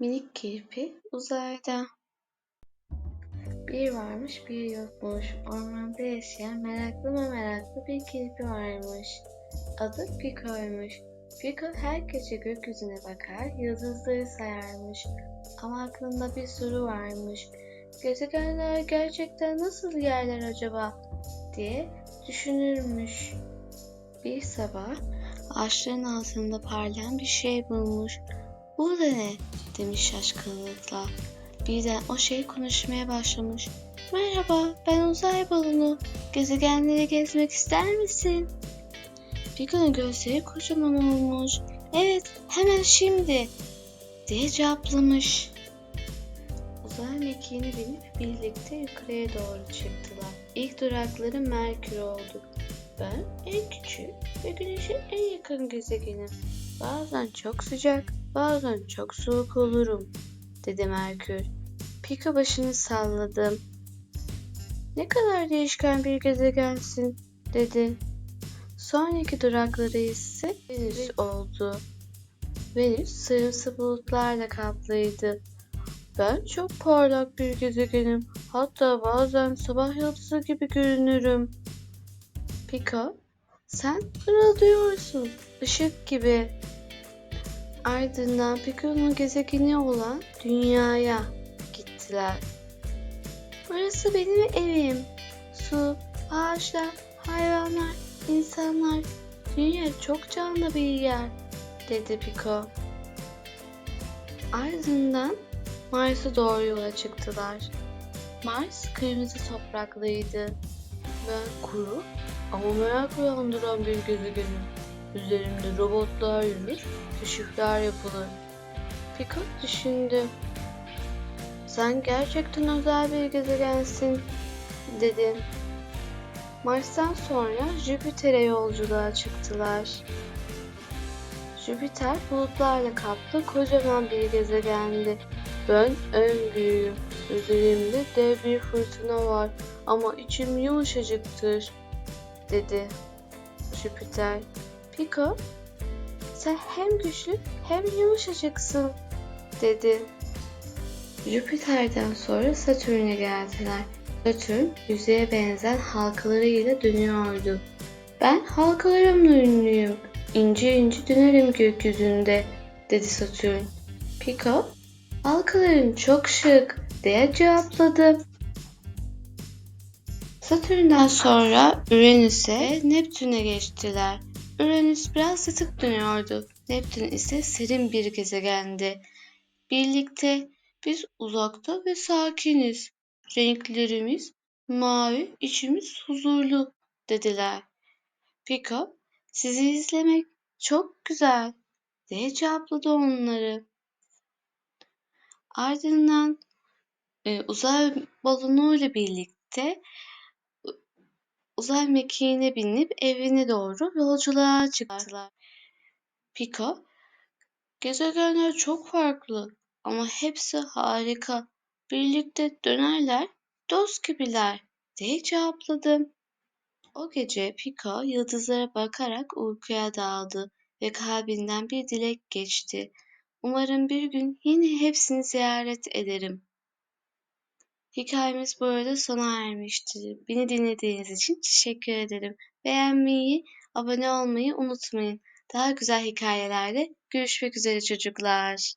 Minik kirpi uzayda. Bir varmış bir yokmuş. Ormanda yaşayan meraklı mı meraklı bir kirpi varmış. Adı Piko'ymuş. Piko her gece gökyüzüne bakar, yıldızları sayarmış. Ama aklında bir soru varmış. Gezegenler gerçekten nasıl yerler acaba? diye düşünürmüş. Bir sabah ağaçların altında parlayan bir şey bulmuş. Bu da ne? demiş şaşkınlıkla. Birden o şey konuşmaya başlamış. Merhaba, ben uzay balonu. Gezegenleri gezmek ister misin? Piko'nun gözleri kocaman olmuş. Evet, hemen şimdi diye cevaplamış. Uzay mekiğine binip birlikte yukarıya doğru çıktılar. İlk durakları Merkür oldu. Ben en küçük ve güneşe en yakın gezegenim. Bazen çok sıcak, bazen çok soğuk olurum, dedi Merkür. Pika başını salladı. Ne kadar değişken bir gezegensin, dedi. Sonraki durakları ise Venüs oldu. Venüs sarımsı bulutlarla kaplıydı. Ben çok parlak bir gezegenim. Hatta bazen sabah yıldızı gibi görünürüm. Pika, sen pırıldıyorsun. Işık gibi. Ardından Piko'nun gezegeni olan Dünya'ya gittiler. Burası benim evim. Su, ağaçlar, hayvanlar, insanlar. Dünya çok canlı bir yer, dedi Piko. Ardından Mars'a doğru yola çıktılar. Mars kırmızı topraklıydı. Ben kuru ama merak uyandıran bir gezegenim. Üzerimde robotlar yürür, keşifler yapılır. Picard düşündü. Sen gerçekten özel bir gezegensin, dedi. Mars'tan sonra Jüpiter'e yolculuğa çıktılar. Jüpiter bulutlarla kaplı kocaman bir gezegendi. Ben en büyüğüm. Üzerimde dev bir fırtına var ama içim yumuşacıktır, dedi Jüpiter. Piko, sen hem güçlü hem yumuşacıksın, dedi. Jüpiter'den sonra Satürn'e geldiler. Satürn yüzeye benzer halkalarıyla dönüyordu. Ben halkalarımla ünlüyüm. İnce ince dönerim gökyüzünde, dedi Satürn. Piko, halkaların çok şık, diye cevapladı. Satürn'den sonra Uranüs'e Neptün'e geçtiler. Uranüs biraz yatık dönüyordu. Neptün ise serin bir gezegendi. Birlikte biz uzakta ve sakiniz. Renklerimiz mavi, içimiz huzurlu dediler. Pika, sizi izlemek çok güzel diye cevapladı onları. Ardından e, uzay balonuyla birlikte uzay mekiğine binip evine doğru yolculuğa çıktılar. Pika, gezegenler çok farklı ama hepsi harika. Birlikte dönerler, dost gibiler diye cevapladı. O gece Pika yıldızlara bakarak uykuya daldı ve kalbinden bir dilek geçti. Umarım bir gün yine hepsini ziyaret ederim. Hikayemiz burada sona ermiştir. Beni dinlediğiniz için teşekkür ederim. Beğenmeyi, abone olmayı unutmayın. Daha güzel hikayelerle görüşmek üzere çocuklar.